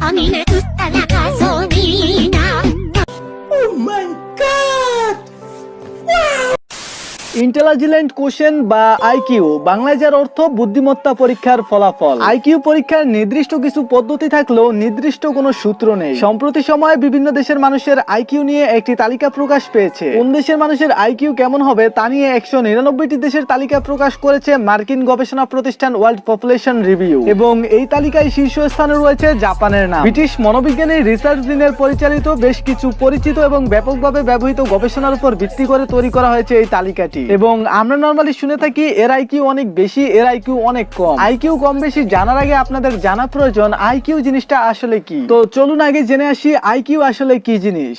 あみねつったらか intelligent question বা IQ বাংলায় যার অর্থ বুদ্ধিমত্তা পরীক্ষার ফলাফল। আইকিউ পরীক্ষার নির্দিষ্ট কিছু পদ্ধতি থাকলেও নির্দিষ্ট কোনো সূত্র নেই। সম্প্রতি সময়ে বিভিন্ন দেশের মানুষের আইকিউ নিয়ে একটি তালিকা প্রকাশ পেয়েছে। কোন দেশের মানুষের আইকিউ কেমন হবে তা নিয়ে একশো নিরানব্বইটি দেশের তালিকা প্রকাশ করেছে মার্কিন গবেষণা প্রতিষ্ঠান ওয়ার্ল্ড পপুলেশন রিভিউ। এবং এই তালিকায় শীর্ষস্থানে রয়েছে জাপানের নাম। ব্রিটিশ মনোবিজ্ঞানী রিসার্চ দিনের পরিচালিত বেশ কিছু পরিচিত এবং ব্যাপকভাবে ব্যবহৃত গবেষণার উপর ভিত্তি করে তৈরি করা হয়েছে এই তালিকাটি। এবং আমরা নর্মালি শুনে থাকি এর আইকিউ অনেক বেশি, এর আইকিউ অনেক কম। আইকিউ কম বেশি জানার আগে আপনাদের জানা প্রয়োজন আইকিউ জিনিসটা আসলে কি। তো চলুন আগে জেনে আসি আইকিউ আসলে কি জিনিস।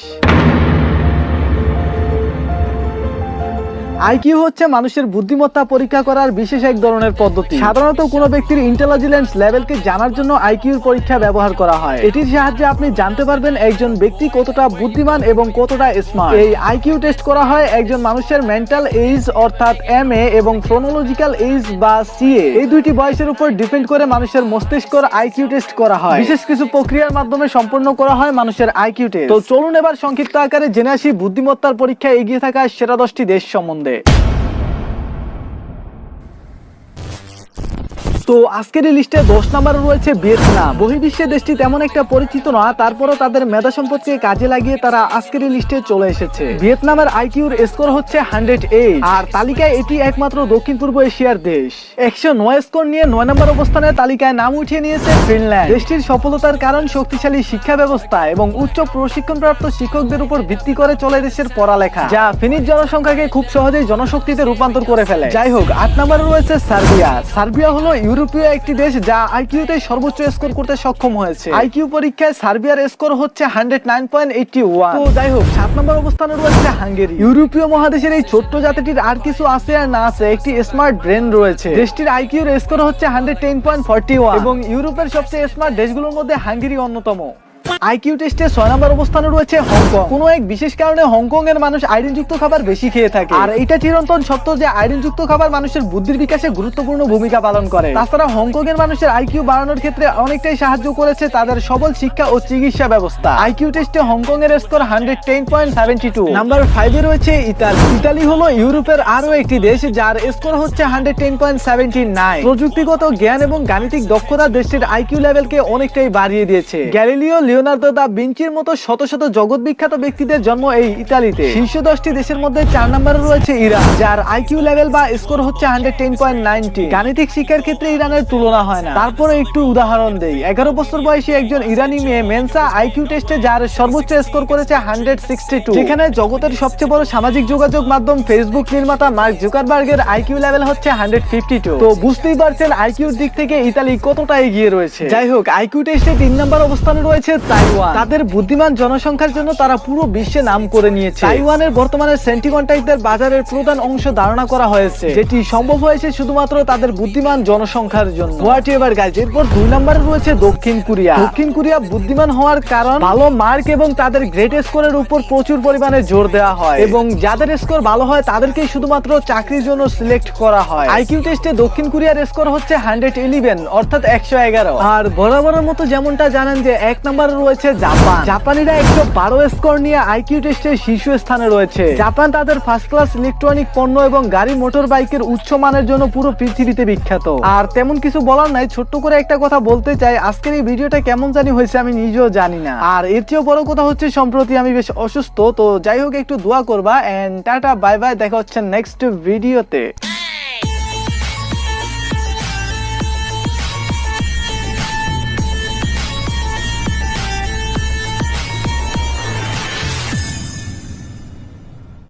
আইকিউ হচ্ছে মানুষের বুদ্ধিমত্তা পরীক্ষা করার বিশেষ এক ধরনের পদ্ধতি। সাধারণত কোনো ব্যক্তির ইন্টেলিজেন্স লেভেলকে জানার জন্য আইকিউর পরীক্ষা ব্যবহার করা হয়। এটির সাহায্যে আপনি জানতে পারবেন একজন ব্যক্তি কতটা বুদ্ধিমান এবং কতটা স্মার্ট এই আইকিউ টেস্ট করা হয় একজন মানুষের মেন্টাল এজ অর্থাৎ এম এ এবং ক্রোনোলজিক্যাল এজ বা সিএ এই দুইটি বয়সের উপর ডিপেন্ড করে মানুষের মস্তিষ্কর আইকিউ টেস্ট করা হয়। বিশেষ কিছু প্রক্রিয়ার মাধ্যমে সম্পন্ন করা হয় মানুষের আইকিউ টেস্ট তো চলুন এবার সংক্ষিপ্ত আকারে জেনে আসি বুদ্ধিমত্তার পরীক্ষায় এগিয়ে থাকা সেরা দশটি দেশ সম্বন্ধে। donde তো আজকের এই লিস্টে দশ নম্বরে রয়েছে ভিয়েতনাম। বহির্বিশ্বে দেশটি তেমন একটা পরিচিত নয় তারপরও তাদের মেধা সম্পদকে কাজে লাগিয়ে তারা আজকের এই লিস্টে চলে এসেছে। ভিয়েতনামের আইকিউর স্কোর হচ্ছে হান্ড্রেড এইট আর তালিকায় এটি একমাত্র দক্ষিণ পূর্ব এশিয়ার দেশ। একশো নয় স্কোর নিয়ে নয় নম্বর অবস্থানে তালিকায় নাম উঠিয়ে নিয়েছে ফিনল্যান্ড। দেশটির সফলতার কারণ শক্তিশালী শিক্ষা ব্যবস্থা এবং উচ্চ প্রশিক্ষণপ্রাপ্ত শিক্ষকদের উপর ভিত্তি করে চলে দেশের পড়ালেখা, যা ফিনিশ জনসংখ্যাকে খুব সহজেই জনশক্তিতে রূপান্তর করে ফেলে। যাই হোক, আট নম্বরে রয়েছে সার্বিয়া। সার্বিয়া হলো ইউরোপীয় একটি দেশ যা আইকিউতে সর্বোচ্চ স্কোর করতে সক্ষম হয়েছে। আইকিউ পরীক্ষায় সার্বিয়ার স্কোর হচ্ছে hundred nine point eighty one. তো যাই হোক সাত নম্বর অবস্থানে রয়েছে হাঙ্গেরি। ইউরোপীয় মহাদেশের এই ছোট্ট জাতিটির আর কিছু আছে আর না আছে একটি স্মার্ট ব্রেন রয়েছে। দেশটির আইকিউ আইকিউর স্কোর হচ্ছে hundred ten point forty one. এবং ইউরোপের সবচেয়ে স্মার্ট দেশগুলোর মধ্যে হাঙ্গেরি অন্যতম। আইকিউ টেস্টে ছয় নম্বর অবস্থানে রয়েছে হংকং। কোনো এক বিশেষ কারণে হংকং এর মানুষ আয়রন যুক্ত খাবার বেশি খেয়ে থাকে। আর এটা চিরন্তন সত্য যে আয়রন যুক্ত খাবার মানুষের বুদ্ধির বিকাশে গুরুত্বপূর্ণ ভূমিকা পালন করে। তাছাড়া হংকং এর মানুষের আইকিউ বাড়ানোর ক্ষেত্রে অনেকটাই সাহায্য করেছে তাদের সবল শিক্ষা ও চিকিৎসা ব্যবস্থা। আইকিউ টেস্টে হংকং এর score hundred ten point seventy two. Number ফাইভে রয়েছে ইতালি। ইতালি হলো ইউরোপের আরও একটি দেশ যার স্কোর হচ্ছে hundred ten point seventy nine. প্রযুক্তিগত জ্ঞান এবং গাণিতিক দক্ষতা দেশটির আইকিউ লেভেলকে অনেকটাই বাড়িয়ে দিয়েছে। গ্যালিলিও লিওনার্দো দা ভিঞ্চির মতো শত শত জগৎ বিখ্যাত ব্যক্তিদের জন্ম এই ইতালিতে। শীর্ষ দশটি দেশের মধ্যে চার নম্বরে রয়েছে ইরান, যার আইকিউ লেভেল বা স্কোর হচ্ছে হান্ড্রেড টেন পয়েন্ট নাইনটি গাণিতিক শিক্ষার ক্ষেত্রে ইরানের তুলনা হয় না। তারপরে একটু উদাহরণ দেই। এগারো বছর বয়সী একজন ইরানি মেয়ে মেনসা আইকিউ টেস্টে যার সর্বোচ্চ স্কোর করেছে হান্ড্রেড সিক্সটি টু। যেখানে জগতের সবচেয়ে বড় সামাজিক যোগাযোগ মাধ্যম ফেসবুক নির্মাতা মার্ক জুকারবার্গের আইকিউ লেভেল হচ্ছে হান্ড্রেড ফিফটি টু। তো বুঝতেই পারছেন আইকিউর দিক থেকে ইতালি কতটা এগিয়ে রয়েছে। যাই হোক, আইকিউ টেস্টে তিন নম্বর অবস্থানে রয়েছে তাইওয়ান। তাদের বুদ্ধিমান জনসংখ্যার জন্য তারা পুরো বিশ্বে নাম করে নিয়েছে। তাইওয়ানের বর্তমানে সেন্টিকন্টাইটদের বাজারের প্রধান অংশ ধারণা করা হয়েছে। যেটি সম্ভব হয়েছে শুধুমাত্র তাদের বুদ্ধিমান জনসংখ্যার জন্য। হোয়াট এভার গাইজ এরপর দুই নম্বরে রয়েছে দক্ষিণ কোরিয়া। দক্ষিণ কোরিয়া বুদ্ধিমান হওয়ার কারণ ভালো মার্ক এবং তাদের গ্রেড স্কোরের উপর প্রচুর পরিমাণে জোর দেওয়া হয় এবং যাদের স্কোর ভালো হয় তাদেরকেই শুধুমাত্র চাকরির জন্য সিলেক্ট করা হয়। আইকিউ টেস্টে দক্ষিণ কোরিয়ার স্কোর হচ্ছে হান্ড্রেড ইলেভেন অর্থাৎ একশো এগারো। আর বরাবরের মতো যেমনটা জানেন যে এক নম্বরে রয়েছে জাপান। জাপানিরা একশো বারো স্কোর নিয়ে আইকিউ টেস্টে শীর্ষ স্থানে রয়েছে। জাপান তাদের ফার্স্ট ক্লাস ইলেকট্রনিক পণ্য এবং গাড়ি মোটর বাইকের উচ্চ মানের জন্য পুরো পৃথিবীতে বিখ্যাত। আর তেমন কিছু বলার নাই, ছোট্ট করে একটা কথা বলতে চাই। আজকের এই ভিডিওটা কেমন জানি হয়েছে আমি নিজেও জানি না। আর এর চেয়েও বড় কথা হচ্ছে, সম্প্রতি আমি বেশ অসুস্থ, তো যাই হোক একটু দোয়া করবা এন্ড টাটা বাই বাই দেখা হচ্ছে নেক্সট ভিডিওতে